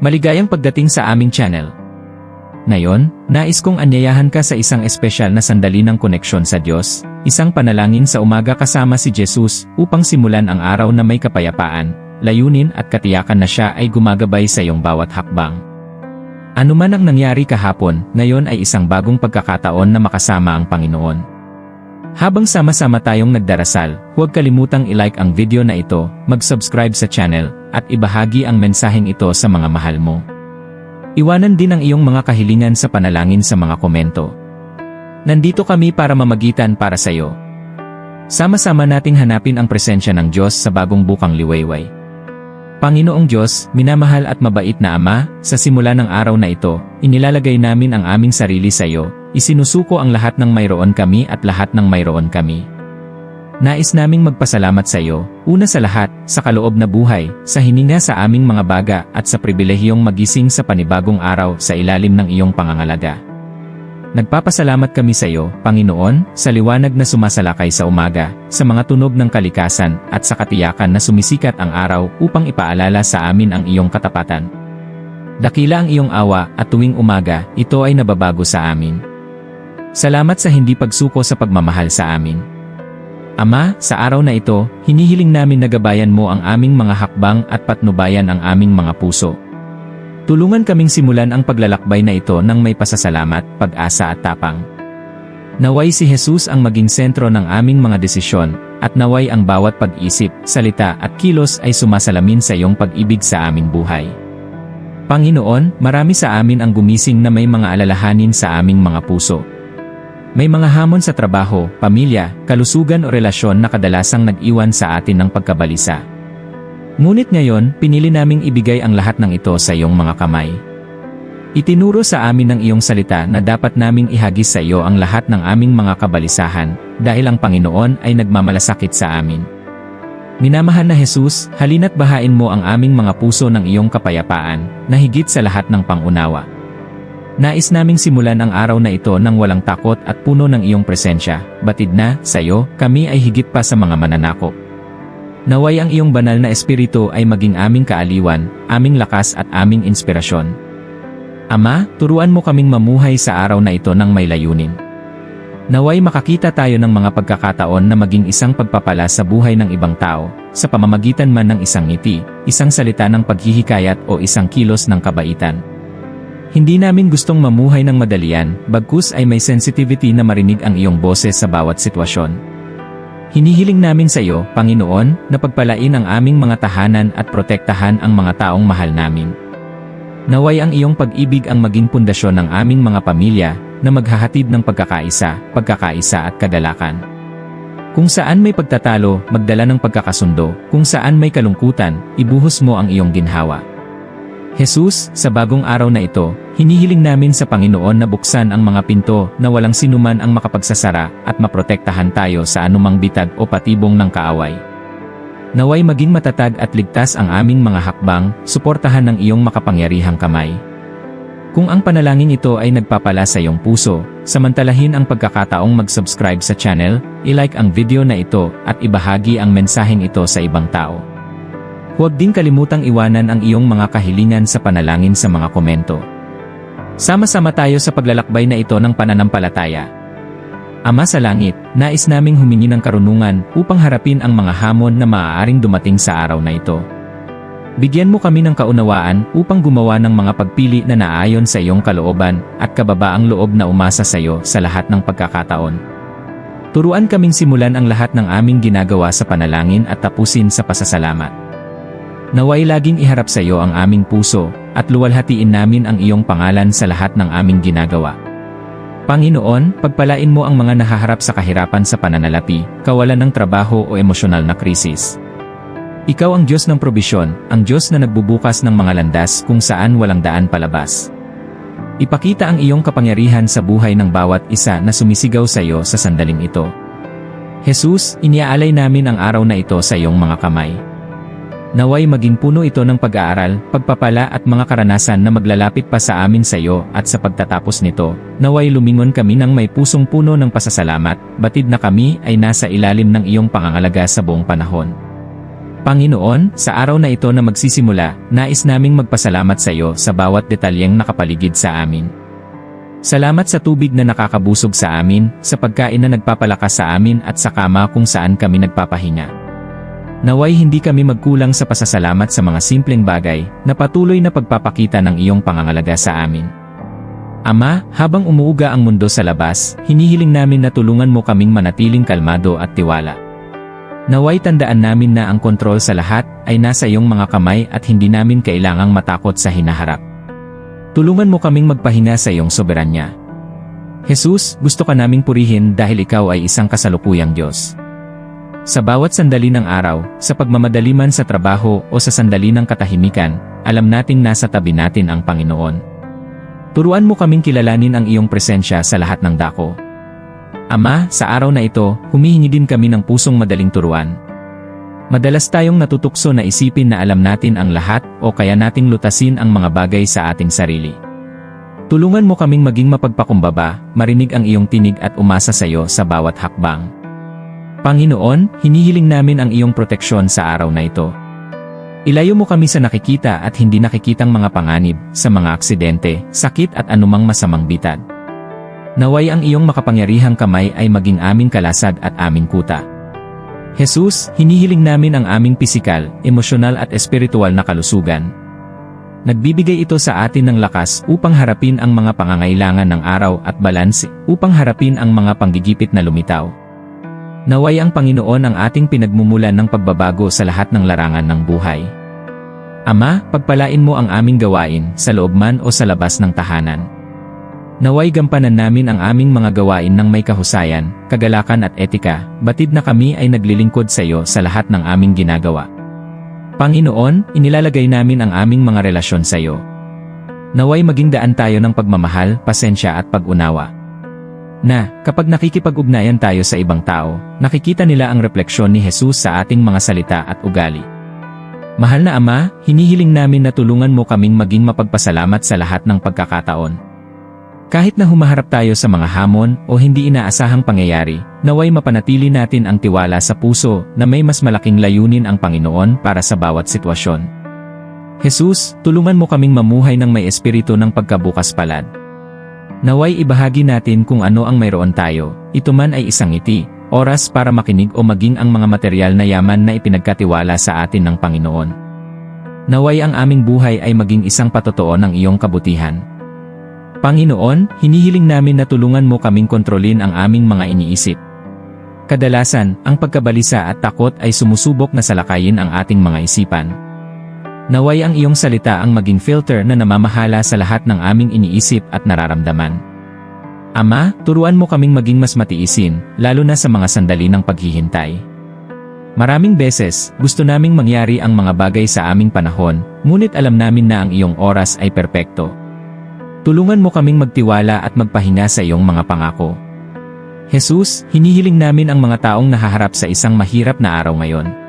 Maligayang pagdating sa aming channel. Ngayon, nais kong anyayahan ka sa isang espesyal na sandali ng koneksyon sa Diyos, isang panalangin sa umaga kasama si Jesus upang simulan ang araw na may kapayapaan, layunin at katiyakan na siya ay gumagabay sa iyong bawat hakbang. Ano man ang nangyari kahapon, ngayon ay isang bagong pagkakataon na makasama ang Panginoon. Habang sama-sama tayong nagdarasal, huwag kalimutang i-like ang video na ito, mag-subscribe sa channel, at ibahagi ang mensaheng ito sa mga mahal mo. Iwanan din ang iyong mga kahilingan sa panalangin sa mga komento. Nandito kami para mamagitan para sa iyo. Sama-sama nating hanapin ang presensya ng Diyos sa bagong bukang liwayway. Panginoong Diyos, minamahal at mabait na Ama, sa simula ng araw na ito, inilalagay namin ang aming sarili sa iyo, isinusuko ang lahat ng mayroon kami at lahat ng mayroon kami. Nais naming magpasalamat sa iyo, una sa lahat, sa kaloob na buhay, sa hininga sa aming mga baga at sa pribilehiyong magising sa panibagong araw sa ilalim ng iyong pangangalaga. Nagpapasalamat kami sa iyo, Panginoon, sa liwanag na sumasalakay sa umaga, sa mga tunog ng kalikasan, at sa katiyakan na sumisikat ang araw upang ipaalala sa amin ang iyong katapatan. Dakila ang iyong awa at tuwing umaga, ito ay nababago sa amin. Salamat sa hindi pagsuko sa pagmamahal sa amin. Ama, sa araw na ito, hinihiling namin na gabayan mo ang aming mga hakbang at patnubayan ang aming mga puso. Tulungan kaming simulan ang paglalakbay na ito ng may pasasalamat, pag-asa at tapang. Naway si Jesus ang maging sentro ng aming mga desisyon, at naway ang bawat pag-isip, salita at kilos ay sumasalamin sa iyong pag-ibig sa aming buhay. Panginoon, marami sa amin ang gumising na may mga alalahanin sa aming mga puso. May mga hamon sa trabaho, pamilya, kalusugan o relasyon na kadalasang nag-iwan sa atin ng pagkabalisa. Ngunit ngayon, pinili naming ibigay ang lahat ng ito sa iyong mga kamay. Itinuro sa amin ng iyong salita na dapat naming ihagis sa iyo ang lahat ng aming mga kabalisahan, dahil ang Panginoon ay nagmamalasakit sa amin. Minamahal na Jesus, halina't bahain mo ang aming mga puso ng iyong kapayapaan, na higit sa lahat ng pangunawa. Nais naming simulan ang araw na ito ng walang takot at puno ng iyong presensya, batid na, sa iyo, kami ay higit pa sa mga mananakop. Naway ang iyong banal na espiritu ay maging aming kaaliwan, aming lakas at aming inspirasyon. Ama, turuan mo kaming mamuhay sa araw na ito ng may layunin. Naway makakita tayo ng mga pagkakataon na maging isang pagpapala sa buhay ng ibang tao, sa pamamagitan man ng isang ngiti, isang salita ng paghihikayat o isang kilos ng kabaitan. Hindi namin gustong mamuhay ng madalian, bagkus ay may sensitivity na marinig ang iyong boses sa bawat sitwasyon. Hinihiling namin sa iyo, Panginoon, na pagpalain ang aming mga tahanan at protektahan ang mga taong mahal namin. Naway ang iyong pag-ibig ang maging pundasyon ng aming mga pamilya na maghahatid ng pagkakaisa, pagkakaisa at kadalakan. Kung saan may pagtatalo, magdala ng pagkakasundo, kung saan may kalungkutan, ibuhos mo ang iyong ginhawa. Jesus, sa bagong araw na ito, hinihiling namin sa Panginoon na buksan ang mga pinto na walang sinuman ang makapagsasara at maprotektahan tayo sa anumang bitag o patibong ng kaaway. Naway maging matatag at ligtas ang aming mga hakbang, suportahan ng iyong makapangyarihang kamay. Kung ang panalangin ito ay nagpapala sa iyong puso, samantalahin ang pagkakataong mag-subscribe sa channel, ilike ang video na ito at ibahagi ang mensaheng ito sa ibang tao. Huwag din kalimutang iwanan ang iyong mga kahilingan sa panalangin sa mga komento. Sama-sama tayo sa paglalakbay na ito ng pananampalataya. Ama sa langit, nais naming humingi ng karunungan upang harapin ang mga hamon na maaaring dumating sa araw na ito. Bigyan mo kami ng kaunawaan upang gumawa ng mga pagpili na naayon sa iyong kalooban at kababaang loob na umasa sa iyo sa lahat ng pagkakataon. Turuan kaming simulan ang lahat ng aming ginagawa sa panalangin at tapusin sa pasasalamat. Naway laging iharap sa iyo ang aming puso, at luwalhatiin namin ang iyong pangalan sa lahat ng aming ginagawa. Panginoon, pagpalain mo ang mga nahaharap sa kahirapan sa pananalapi, kawalan ng trabaho o emosyonal na krisis. Ikaw ang Diyos ng probisyon, ang Diyos na nagbubukas ng mga landas kung saan walang daan palabas. Ipakita ang iyong kapangyarihan sa buhay ng bawat isa na sumisigaw sa iyo sa sandaling ito. Jesus, iniaalay namin ang araw na ito sa iyong mga kamay. Naway maging puno ito ng pag-aaral, pagpapala at mga karanasan na maglalapit pa sa amin sa iyo at sa pagtatapos nito, naway lumingon kami ng may pusong puno ng pasasalamat, batid na kami ay nasa ilalim ng iyong pangangalaga sa buong panahon. Panginoon, sa araw na ito na magsisimula, nais naming magpasalamat sa iyo sa bawat detalyeng nakapaligid sa amin. Salamat sa tubig na nakakabusog sa amin, sa pagkain na nagpapalakas sa amin at sa kama kung saan kami nagpapahinga. Naway hindi kami magkulang sa pasasalamat sa mga simpleng bagay na patuloy na pagpapakita ng iyong pangangalaga sa amin. Ama, habang umuuga ang mundo sa labas, hinihiling namin na tulungan mo kaming manatiling kalmado at tiwala. Naway tandaan namin na ang kontrol sa lahat ay nasa iyong mga kamay at hindi namin kailangang matakot sa hinaharap. Tulungan mo kaming magpahinga sa iyong soberanya. Jesus, gusto ka naming purihin dahil ikaw ay isang kasalukuyang Diyos. Sa bawat sandali ng araw, sa pagmamadali man sa trabaho o sa sandali ng katahimikan, alam nating nasa tabi natin ang Panginoon. Turuan mo kaming kilalanin ang iyong presensya sa lahat ng dako. Ama, sa araw na ito, humihingi din kami ng pusong madaling turuan. Madalas tayong natutukso na isipin na alam natin ang lahat o kaya nating lutasin ang mga bagay sa ating sarili. Tulungan mo kaming maging mapagpakumbaba, marinig ang iyong tinig at umasa sa iyo sa bawat hakbang. Panginoon, hinihiling namin ang iyong proteksyon sa araw na ito. Ilayo mo kami sa nakikita at hindi nakikitang mga panganib, sa mga aksidente, sakit at anumang masamang bitad. Naway ang iyong makapangyarihang kamay ay maging aming kalasag at aming kuta. Jesus, hinihiling namin ang aming pisikal, emosyonal at espiritual na kalusugan. Nagbibigay ito sa atin ng lakas upang harapin ang mga pangangailangan ng araw at balanse, upang harapin ang mga panggigipit na lumitaw. Naway ang Panginoon ang ating pinagmumulan ng pagbabago sa lahat ng larangan ng buhay. Ama, pagpalain mo ang aming gawain, sa loob man o sa labas ng tahanan. Naway gampanan namin ang aming mga gawain ng may kahusayan, kagalakan at etika, batid na kami ay naglilingkod sa iyo sa lahat ng aming ginagawa. Panginoon, inilalagay namin ang aming mga relasyon sa iyo. Naway maging daan tayo ng pagmamahal, pasensya at pag-unawa. Na, kapag nakikipag-ugnayan tayo sa ibang tao, nakikita nila ang refleksyon ni Jesus sa ating mga salita at ugali. Mahal na Ama, hinihiling namin na tulungan mo kaming maging mapagpasalamat sa lahat ng pagkakataon. Kahit na humaharap tayo sa mga hamon o hindi inaasahang pangyayari, naway mapanatili natin ang tiwala sa puso na may mas malaking layunin ang Panginoon para sa bawat sitwasyon. Jesus, tulungan mo kaming mamuhay ng may espiritu ng pagkabukas palad. Naway ibahagi natin kung ano ang mayroon tayo, ito man ay isang ngiti, oras para makinig o maging ang mga material na yaman na ipinagkatiwala sa atin ng Panginoon. Naway ang aming buhay ay maging isang patotoo ng iyong kabutihan. Panginoon, hinihiling namin na tulungan mo kaming kontrolin ang aming mga iniisip. Kadalasan, ang pagkabalisa at takot ay sumusubok na salakayin ang ating mga isipan. Naway ang iyong salita ang maging filter na namamahala sa lahat ng aming iniisip at nararamdaman. Ama, turuan mo kaming maging mas matiisin, lalo na sa mga sandali ng paghihintay. Maraming beses, gusto naming mangyari ang mga bagay sa aming panahon, ngunit alam namin na ang iyong oras ay perpekto. Tulungan mo kaming magtiwala at magpahinga sa iyong mga pangako. Jesus, hinihiling namin ang mga taong nahaharap sa isang mahirap na araw ngayon.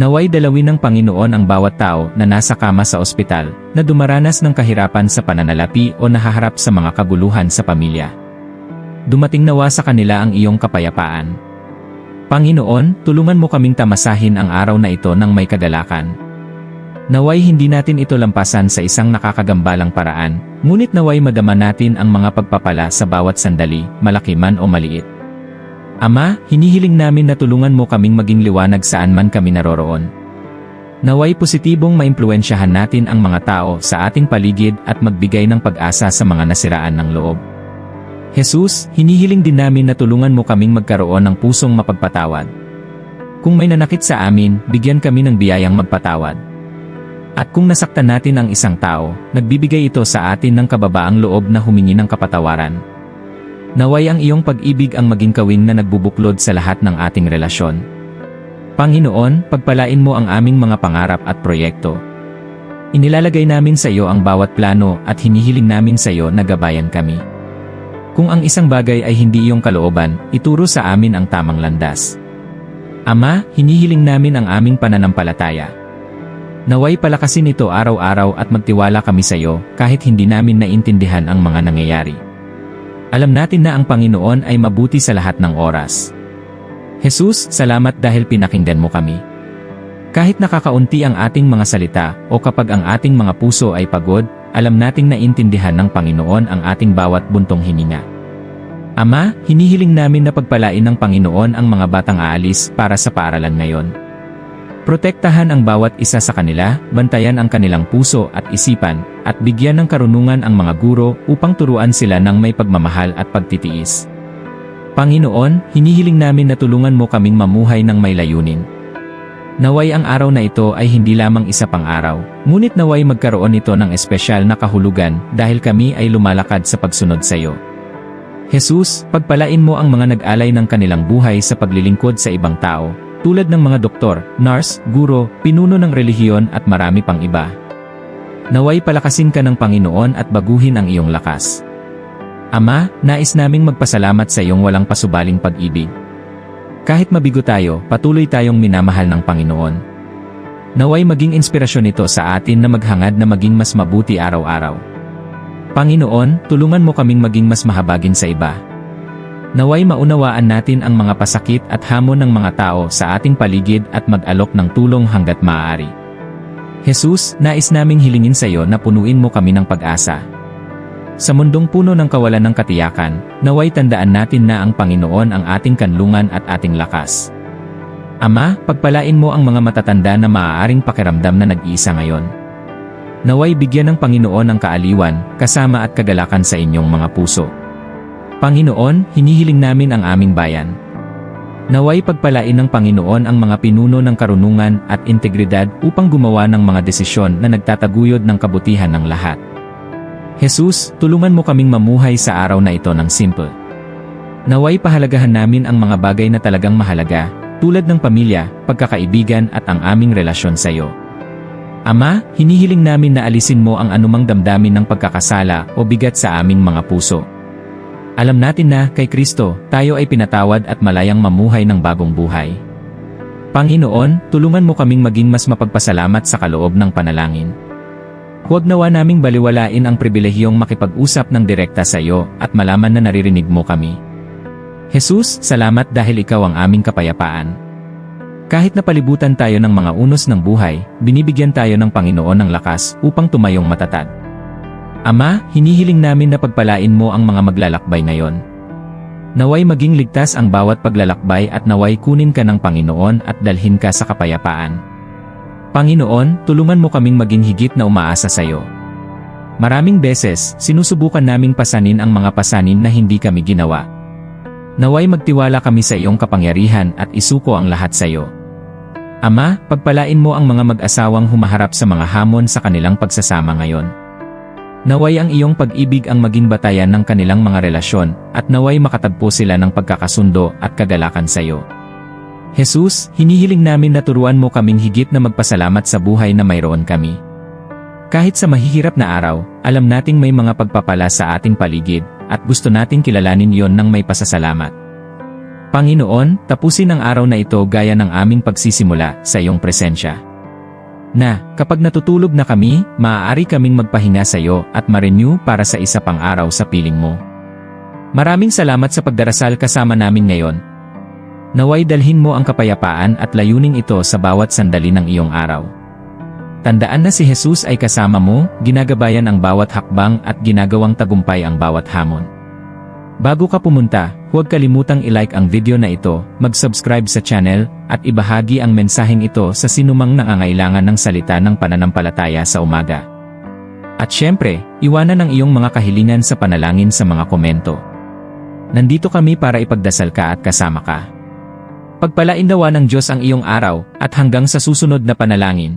Naway dalawin ng Panginoon ang bawat tao na nasa kama sa ospital, na dumaranas ng kahirapan sa pananalapi o nahaharap sa mga kaguluhan sa pamilya. Dumating nawa sa kanila ang iyong kapayapaan. Panginoon, tulungan mo kaming tamasahin ang araw na ito ng may kagalakan. Naway hindi natin ito lampasan sa isang nakakagambalang paraan, ngunit naway madama natin ang mga pagpapala sa bawat sandali, malaki man o maliit. Ama, hinihiling namin na tulungan mo kaming maging liwanag saan man kami naroroon. Naway positibong maimpluensyahan natin ang mga tao sa ating paligid at magbigay ng pag-asa sa mga nasiraan ng loob. Jesus, hinihiling din namin na tulungan mo kaming magkaroon ng pusong mapagpatawad. Kung may nanakit sa amin, bigyan kami ng biyayang magpatawad. At kung nasaktan natin ang isang tao, nagbibigay ito sa atin ng kababaang loob na humingi ng kapatawaran. Naway ang iyong pag-ibig ang maging kawing na nagbubuklod sa lahat ng ating relasyon. Panginoon, pagpalain mo ang aming mga pangarap at proyekto. Inilalagay namin sa iyo ang bawat plano at hinihiling namin sa iyo na gabayan kami. Kung ang isang bagay ay hindi iyong kalooban, ituro sa amin ang tamang landas. Ama, hinihiling namin ang aming pananampalataya. Naway palakasin ito araw-araw at magtiwala kami sa iyo kahit hindi namin naintindihan ang mga nangyayari. Alam natin na ang Panginoon ay mabuti sa lahat ng oras. Jesus, salamat dahil pinakinggan mo kami. Kahit nakakaunti ang ating mga salita o kapag ang ating mga puso ay pagod, alam nating naintindihan ng Panginoon ang ating bawat buntong hininga. Ama, hinihiling namin na pagpalain ng Panginoon ang mga batang aalis para sa paaralan ngayon. Protektahan ang bawat isa sa kanila, bantayan ang kanilang puso at isipan, at bigyan ng karunungan ang mga guro upang turuan sila ng may pagmamahal at pagtitiis. Panginoon, hinihiling namin na tulungan mo kaming mamuhay ng may layunin. Naway ang araw na ito ay hindi lamang isa pang araw, ngunit naway magkaroon ito ng espesyal na kahulugan dahil kami ay lumalakad sa pagsunod sa iyo. Jesus, pagpalain mo ang mga nag-alay ng kanilang buhay sa paglilingkod sa ibang tao, tulad ng mga doktor, nurse, guro, pinuno ng relihiyon at marami pang iba. Naway palakasin ka ng Panginoon at baguhin ang iyong lakas. Ama, nais naming magpasalamat sa iyong walang pasubaling pag-ibig. Kahit mabigo tayo, patuloy tayong minamahal ng Panginoon. Naway maging inspirasyon ito sa atin na maghangad na maging mas mabuti araw-araw. Panginoon, tulungan mo kaming maging mas mahabagin sa iba. Naway maunawaan natin ang mga pasakit at hamon ng mga tao sa ating paligid at mag-alok ng tulong hanggat maaari. Jesus, nais naming hilingin sa iyo na punuin mo kami ng pag-asa. Sa mundong puno ng kawalan ng katiyakan, naway tandaan natin na ang Panginoon ang ating kanlungan at ating lakas. Ama, pagpalain mo ang mga matatanda na maaaring pakiramdam na nag-iisa ngayon. Naway bigyan ng Panginoon ang kaaliwan, kasama at kagalakan sa inyong mga puso. Panginoon, hinihiling namin ang aming bayan. Naway pagpalain ng Panginoon ang mga pinuno ng karunungan at integridad upang gumawa ng mga desisyon na nagtataguyod ng kabutihan ng lahat. Jesus, tulungan mo kaming mamuhay sa araw na ito ng simple. Naway pahalagahan namin ang mga bagay na talagang mahalaga, tulad ng pamilya, pagkakaibigan at ang aming relasyon sa iyo. Ama, hinihiling namin na alisin mo ang anumang damdamin ng pagkakasala o bigat sa aming mga puso. Alam natin na, kay Kristo, tayo ay pinatawad at malayang mamuhay ng bagong buhay. Panginoon, tulungan mo kaming maging mas mapagpasalamat sa kaloob ng panalangin. Huwag nawa naming baliwalain ang pribilehiyong makipag-usap ng direkta sa iyo at malaman na naririnig mo kami. Jesus, salamat dahil ikaw ang aming kapayapaan. Kahit napalibutan tayo ng mga unos ng buhay, binibigyan tayo ng Panginoon ng lakas upang tumayong matatag. Ama, hinihiling namin na pagpalain mo ang mga maglalakbay ngayon. Naway maging ligtas ang bawat paglalakbay at naway kunin ka ng Panginoon at dalhin ka sa kapayapaan. Panginoon, tulungan mo kaming maging higit na umaasa sa iyo. Maraming beses, sinusubukan naming pasanin ang mga pasanin na hindi kami ginawa. Naway magtiwala kami sa iyong kapangyarihan at isuko ang lahat sa iyo. Ama, pagpalain mo ang mga mag-asawang humaharap sa mga hamon sa kanilang pagsasama ngayon. Naway ang iyong pag-ibig ang maging batayan ng kanilang mga relasyon, at naway makatagpo sila ng pagkakasundo at kagalakan sa iyo. Jesus, hinihiling namin na turuan mo kaming higit na magpasalamat sa buhay na mayroon kami. Kahit sa mahihirap na araw, alam nating may mga pagpapala sa ating paligid, at gusto nating kilalanin yon ng may pasasalamat. Panginoon, tapusin ang araw na ito gaya ng aming pagsisimula sa iyong presensya. Na, kapag natutulog na kami, maaari kaming magpahinga sa iyo at ma-renew para sa isa pang araw sa piling mo. Maraming salamat sa pagdarasal kasama namin ngayon. Naway dalhin mo ang kapayapaan at layuning ito sa bawat sandali ng iyong araw. Tandaan na si Jesus ay kasama mo, ginagabayan ang bawat hakbang at ginagawang tagumpay ang bawat hamon. Bago ka pumunta, huwag kalimutang i-like ang video na ito, mag-subscribe sa channel, at ibahagi ang mensaheng ito sa sinumang nangangailangan ng salita ng pananampalataya sa umaga. At syempre, iwanan ang iyong mga kahilingan sa panalangin sa mga komento. Nandito kami para ipagdasal ka at kasama ka. Pagpalain dawa ng Diyos ang iyong araw, at hanggang sa susunod na panalangin,